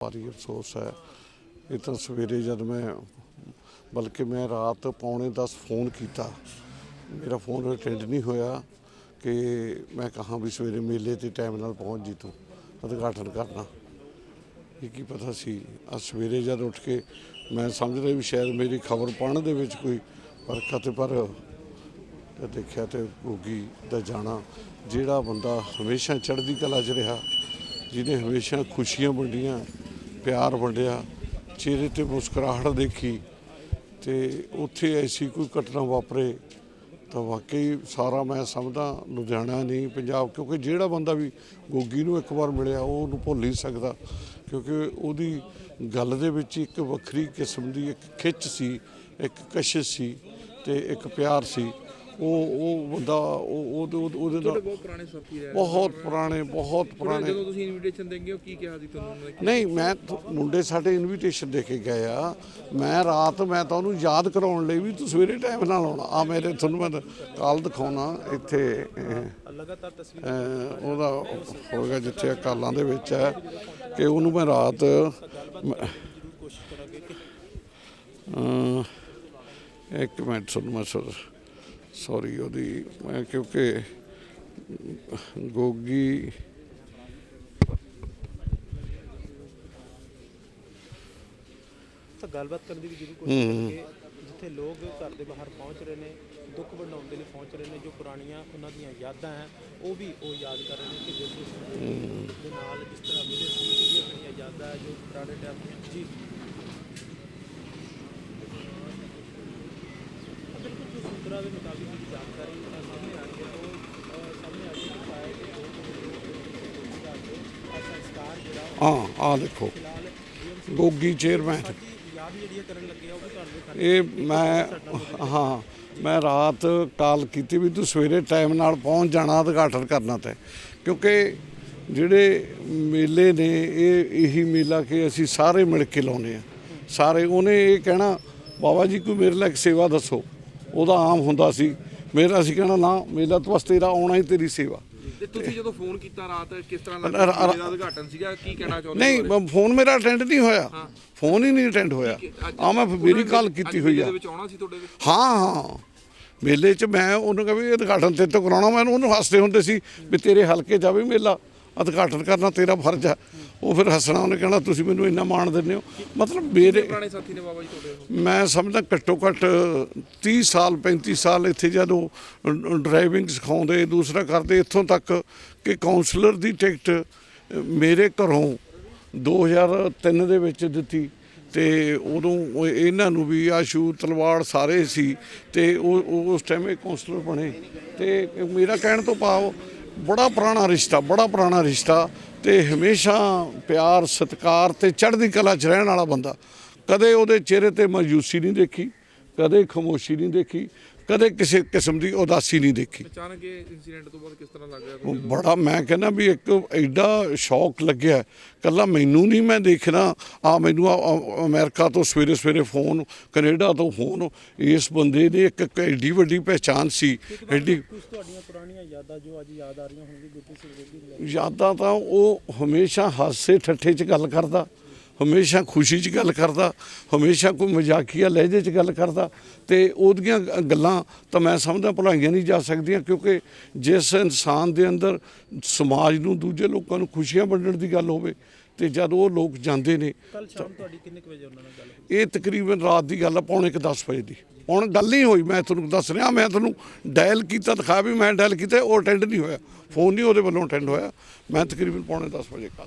ਭਾਰੀ ਅਫਸੋਸ ਹੈ। ਇਹ ਤਾਂ ਸਵੇਰੇ ਜਦ ਮੈਂ, ਬਲਕਿ ਮੈਂ ਰਾਤ ਪੌਣੇ 10 ਫੋਨ ਕੀਤਾ, ਮੇਰਾ ਫੋਨ ਅਟੈਂਡ ਨਹੀਂ ਹੋਇਆ ਕਿ ਮੈਂ ਕਹਾਂ ਵੀ ਸਵੇਰੇ ਮੇਲੇ ਤੇ ਟਾਈਮ ਨਾਲ ਪਹੁੰਚ ਜੀ ਤੂੰ, ਉਦਘਾਟਨ ਕਰਨਾ। ਇਹ ਕੀ ਪਤਾ ਸੀ? ਅੱਜ ਸਵੇਰੇ ਜਦ ਉੱਠ ਕੇ ਮੈਂ ਸਮਝ ਰਿਹਾ ਵੀ ਸ਼ਾਇਦ ਮੇਰੀ ਖਬਰ ਪੜ੍ਹਨ ਦੇ ਵਿੱਚ ਕੋਈ ਫ਼ਰਕ ਤੇ ਪਰ ਦੇਖਿਆ ਤੇ ਗੋਗੀ ਦਾ ਜਾਣਾ। ਜਿਹੜਾ ਬੰਦਾ ਹਮੇਸ਼ਾ ਚੜ੍ਹਦੀ ਕਲਾ 'ਚ ਰਿਹਾ, ਜਿਹਨੇ ਹਮੇਸ਼ਾ ਖੁਸ਼ੀਆਂ ਵੰਡੀਆਂ ਪਿਆਰ ਵੰਡਿਆ, ਚਿਹਰੇ ਤੇ ਮੁਸਕਰਾਹਟ ਦੇਖੀ ਤੇ ਉੱਥੇ ਐਸੀ ਕੋਈ ਘਟਨਾ ਵਾਪਰੇ ਤਾਂ ਵਾਕਈ ਸਾਰਾ ਮੈਂ ਸਮਝਦਾ, ਲੁਧਿਆਣਾ ਨਹੀਂ, ਪੰਜਾਬ, ਕਿਉਂਕਿ ਜਿਹੜਾ ਬੰਦਾ ਵੀ ਗੋਗੀ ਨੂੰ ਇੱਕ ਵਾਰ ਮਿਲਿਆ, ਉਹ ਉਹਨੂੰ ਭੁੱਲ ਨਹੀਂ ਸਕਦਾ, ਕਿਉਂਕਿ ਉਹਦੀ ਗੱਲ ਦੇ ਵਿੱਚ ਇੱਕ ਵੱਖਰੀ ਕਿਸਮ ਦੀ ਇੱਕ ਖਿੱਚ ਸੀ, ਇੱਕ ਕਸ਼ਿਸ਼ ਸੀ ਤੇ ਇੱਕ ਪਿਆਰ ਸੀ। ਉਹ ਉਹ ਬੰਦਾ ਉਹ ਉਹ- ਉਹ- ਉਹਦੇ ਨਾਲ ਬਹੁਤ ਪੁਰਾਣੇ ਸਾਥੀ ਰਹੇ ਬਹੁਤ ਪੁਰਾਣੇ ਬਹੁਤ ਪੁਰਾਣੇ। ਜਦੋਂ ਤੁਸੀਂ ਇਨਵੀਟੇਸ਼ਨ ਦੇਂਗੇ ਉਹ ਕੀ ਕਿਹਾ ਸੀ ਤੁਹਾਨੂੰ ਉਹਨਾਂ ਨੇ? ਨਹੀਂ ਮੈਂ ਤਾਂ- ਮੁੰਡੇ ਸਾਡੇ ਇਨਵੀਟੇਸ਼ਨ ਦੇ ਕੇ ਗਏ ਆ। ਮੈਂ ਰਾਤ ਮੈਂ ਤਾਂ ਉਹਨੂੰ ਯਾਦ ਕਰਾਉਣ ਲਈ ਵੀ ਤੂੰ ਸਵੇਰੇ ਟਾਈਮ ਨਾਲ ਆਉਣਾ। ਆ ਮੇਰੇ ਤੁਹਾਨੂੰ ਮੈਂ ਕਾਲ ਦਿਖਾਉਣਾ ਇੱਥੇ ਅਹ, ਲਗਾਤਾਰ ਤਸਵੀਰ। ਅਹ, ਉਹਦਾ ਹੋਏਗਾ ਜਿੱਥੇ ਕਾਲਾਂ ਦੇ ਵਿੱਚ ਹੈ ਕਿ ਉਹਨੂੰ ਮੈਂ ਰਾਤ ਮੈਂ- ਕੋਸ਼ਿਸ਼ ਕਰਾਂਗੇ ਕਿ ਅਹ, ਇੱਕ ਮਿੰਟ ਸੁਣ ਮੈਂ ਸਰ ਸੌਰੀ ਉਹਦੀ ਮੈਂ ਕਿਉਂਕਿ ਗੋਗੀ ਤਾਂ ਗੱਲਬਾਤ ਕਰਨ ਦੀ ਵੀ ਜ਼ਰੂਰ ਕੋਸ਼ਿਸ਼ ਕਰਾਂਗੇ ਜਿੱਥੇ ਲੋਕ ਘਰ ਦੇ ਬਾਹਰ ਪਹੁੰਚ ਰਹੇ ਨੇ ਦੁੱਖ ਵੰਡਾਉਣ ਦੇ ਲਈ ਪਹੁੰਚ ਰਹੇ ਨੇ ਜੋ ਪੁਰਾਣੀਆਂ ਉਹਨਾਂ ਦੀਆਂ ਯਾਦਾਂ ਹੈ ਉਹ ਵੀ ਉਹ ਯਾਦ ਕਰ ਰਹੇ ਨੇ ਕਿ ਜਿਸ ਦੇ ਨਾਲ ਜਿਸ ਤਰ੍ਹਾਂ ਮਿਲੇ ਸੀ ਕਿਹੜੀਆਂ ਯਾਦਾਂ ਹੈ ਜੋ ਪੁਰਾਣੇ ਟਾਈਮ ਦੀਆਂ ਜੀ ਬਿਲਕੁਲ ਜੋ ਸੂਤਰਾਂ ਦੇ ਮੁਤਾਬਿਕ ਜਿਹੜੀ ਜਾਣਕਾਰੀ ਅ, ਸਾਹਮਣੇ ਆ ਰਹੀ ਹੈ ਉਹ ਅ, ਸਾਹਮਣੇ ਆ ਰਹੀ ਹੈ ਕਿ ਪਾਇਆ ਕਿ ਦੋ ਦੋ ਦਾ ਜੋ ਅ, ਸੰਸਕਾਰ ਜਿਹੜਾ ਉਹ ਹਾਂ ਆ ਦੇਖੋ। ਗੋਗੀ ਚੇਅਰਮੈਨ ਦੀ ਯਾਦ ਜਿਹੜੀ ਹੈ ਕਰਨ ਲੱਗੇ ਆ ਉਹ ਵੀ ਤੁਹਾਨੂੰ ਦਿਖਾਣੀ ਇਹ ਮੈਂ ਹਾਂ। ਮੈਂ ਰਾਤ ਕਾਲ ਕੀਤੀ ਵੀ ਤੂੰ ਸਵੇਰੇ ਟਾਈਮ ਨਾਲ ਪਹੁੰਚ ਜਾਣਾ ਉਦਘਾਟਨ ਕਰਨਾ ਤੇ। ਕਿਉਂਕਿ ਜਿਹੜੇ ਮੇਲੇ ਨੇ ਇਹ ਇਹੀ ਮੇਲਾ ਕਿ ਅਸੀਂ ਸਾਰੇ ਮਿਲ ਕੇ ਲਾਉਨੇ ਆ ਸਾਰੇ ਉਹਨੇ ਇਹ ਕਹਿਣਾ ਬਾਬਾ ਜੀ ਕੋਈ ਮੇਰੇ ਲਈ ਸੇਵਾ ਦੱਸੋ। ਉਹਦਾ ਆਮ ਹੁੰਦਾ ਸੀ। ਮੇਰਾ ਅਸੀਂ ਕਹਿਣਾ ਨਾ ਮੇਲਾ ਤੋਂ ਬਸ ਤੇਰਾ ਆਉਣਾ ਹੀ ਤੇਰੀ ਸੇਵਾ। ਤੇ ਤੁਸੀਂ ਜਦੋਂ ਫੋਨ ਕੀਤਾ ਰਾਤ ਕਿਸ ਤਰ੍ਹਾਂ ਲੱਗਾ ਰ- ਮੇਰਾ ਉਦਘਾਟਨ ਸੀਗਾ? ਕੀ ਕਹਿਣਾ ਚਾਹੁੰਦੇ ਨਹੀਂ ਮ- ਫੋਨ ਮੇਰਾ ਅਟੈਂਡ ਨਹੀਂ ਹੋਇਆ। ਫੋਨ ਹੀ ਨਹੀਂ ਅਟੈਂਡ ਹੋਇਆ। ਆ ਮੈਂ ਮੇਰੀ ਕਾਲ ਕੀਤੀ ਹੋਈ ਆ। ਦੇ ਵਿੱਚ ਆਉਣਾ ਸੀ ਤੁਹਾਡੇ ਦੇ ਹਾਂ ਹਾਂ। ਮੇਲੇ 'ਚ ਮੈਂ ਉਹਨੂੰ ਕਿਹਾ ਵੀ ਉਦਘਾਟਨ ਤੇ ਤੋਂ ਕਰਾਉਣਾ। ਮੈਂ ਉਹਨੂੰ ਹੱਸਦੇ ਹੁੰਦੇ ਸੀ ਵੀ ਤੇਰੇ ਹਲਕੇ ਜਾਵੇ ਮੇਲਾ। ਉਦਘਾਟਨ ਕਰਨਾ ਤੇਰਾ ਫਰਜ਼ ਆ। ਉਹ ਫਿਰ ਹੱਸਣਾ ਉਹਨੇ ਕਹਿਣਾ ਤੁਸੀਂ ਮੈਨੂੰ ਇੰਨਾ ਮਾਣ ਦਿੰਦੇ ਹੋ। ਮਤਲਬ ਮੇਰੇ ਪੁਰਾਣੇ ਸਾਥੀ ਨੇ ਬਾਬਾ ਜੀ ਤੁਹਾਡੇ ਮੈਂ ਸਮਝਦਾ ਘੱਟੋ ਘੱਟ 30 ਸਾਲ 35 ਸਾਲ ਇੱਥੇ ਜਦੋਂ ਡਰਾਈਵਿੰਗ ਸਿਖਾਉਂਦੇ ਦੂਸਰਾ ਕਰਦੇ ਇੱਥੋਂ ਤੱਕ ਕਿ ਕਾਉਂਸਲਰ ਦੀ ਟਿਕਟ ਮੇਰੇ ਘਰੋਂ 2003 ਦੇ ਵਿੱਚ ਦਿੱਤੀ ਤੇ ਉਦੋਂ ਇਹਨਾਂ ਨੂੰ ਵੀ ਆਸ਼ੂ ਤਲਵਾੜ ਸਾਰੇ ਸੀ ਤੇ ਉਹ ਉਹ ਉਸ ਟਾਈਮ ਇਹ ਕਾਉਂਸਲਰ ਬਣੇ ਤੇ ਮੇਰਾ ਕਹਿਣ ਤੋਂ ਭਾਵ ਬੜਾ ਪੁਰਾਣਾ ਰਿਸ਼ਤਾ, ਬੜਾ ਪੁਰਾਣਾ ਰਿਸ਼ਤਾ ਤੇ ਹਮੇਸ਼ਾ ਪਿਆਰ, ਸਤਿਕਾਰ ਤੇ ਚੜ੍ਹਦੀ ਕਲਾ 'ਚ ਰਹਿਣ ਵਾਲਾ ਬੰਦਾ। ਕਦੇ ਉਹਦੇ ਚਿਹਰੇ ਤੇ ਮਾਯੂਸੀ ਨਹੀਂ ਦੇਖੀ, ਕਦੇ ਖਾਮੋਸ਼ੀ ਨਹੀਂ ਦੇਖੀ ਕਦੇ ਕਿਸੇ ਕਿਸਮ ਦੀ ਉਦਾਸੀ ਨਹੀਂ ਦੇਖੀ। ਅਚਾਨਕ ਇਹ ਇਨਸੀਡੈਂਟ ਤੋਂ ਬਾਅਦ ਕਿਸ ਤਰ੍ਹਾਂ ਲੱਗ ਰਿਹਾ ਉਹ ਤੁਹਾਨੂੰ ਬੜਾ ਮੈਂ ਕਹਿੰਦਾ ਵੀ ਇੱਕ ਐਡਾ ਸ਼ੌਕ ਲੱਗਿਆ ਕੱਲਾ ਮੈਨੂੰ ਨਹੀਂ ਮੈਂ ਦੇਖਣਾ। ਆ ਮੈਨੂੰ ਅਮਰੀਕਾ ਤੋਂ ਸਵੇਰੇ ਸਵੇਰੇ ਫੋਨ ਕੈਨੇਡਾ ਤੋਂ ਫੋਨ। ਇਸ ਬੰਦੇ ਨੇ ਇੱਕ ਐਡੀ ਵੱਡੀ ਪਹਿਚਾਨ ਸੀ। ਐਡੀ ਤੁਹਾਡੀਆਂ ਪੁਰਾਣੀਆਂ ਯਾਦਾਂ ਜੋ ਅੱਜ ਯਾਦ ਆ ਰਹੀਆਂ ਹੋਣਗੀਆਂ ਯਾਦਾਂ ਤਾਂ ਉਹ ਹਮੇਸ਼ਾ ਹਾਸੇ ਠੱਠੇ 'ਚ ਗੱਲ ਕਰਦਾ। ਹਮੇਸ਼ਾ ਖੁਸ਼ੀ 'ਚ ਗੱਲ ਕਰਦਾ ਹਮੇਸ਼ਾ ਕੋਈ ਮਜ਼ਾਕੀਆ ਲਹਿਜੇ 'ਚ ਗੱਲ ਕਰਦਾ ਤੇ ਉਹਦੀਆਂ ਗੱਲਾਂ ਤਾਂ ਮੈਂ ਸਮਝਦਾ ਭੁਲਾਈਆਂ ਨਹੀਂ ਜਾ ਸਕਦੀਆਂ ਕਿਉਂਕਿ ਜਿਸ ਇਨਸਾਨ ਦੇ ਅੰਦਰ ਸਮਾਜ ਨੂੰ ਦੂਜੇ ਲੋਕਾਂ ਨੂੰ ਖੁਸ਼ੀਆਂ ਵੰਡਣ ਦੀ ਗੱਲ ਹੋਵੇ ਤੇ ਜਦ ਉਹ ਲੋਕ ਜਾਂਦੇ ਨੇ ਕੱਲ ਸ਼ਾਮ ਤੁਹਾਡੀ ਕਿੰਨੇ ਕੁ ਵਜੇ ਉਹਨਾਂ ਨਾਲ ਗੱਲ ਇਹ ਤਕਰੀਬਨ ਰਾਤ ਦੀ ਗੱਲ ਆ ਪੌਣੇ ਕੁ 10 ਵਜੇ ਦੀ। ਹੁਣ ਗੱਲ ਨਹੀਂ ਹੋਈ ਮੈਂ ਤੁਹਾਨੂੰ ਦੱਸ ਰਿਹਾ ਮੈਂ ਤੁਹਾਨੂੰ ਡਾਇਲ ਕੀਤਾ ਦਿਖਾ ਵੀ ਮੈਂ ਡਾਇਲ ਕੀਤਾ ਉਹ ਅਟੈਂਡ ਨਹੀਂ ਹੋਇਆ। ਫੋਨ ਨਹੀਂ ਉਹਦੇ ਵੱਲੋਂ ਅਟੈਂਡ ਹੋਇਆ। ਮੈਂ ਤਕਰੀਬਨ ਪੌਣੇ 10 ਵਜੇ ਕਾਲ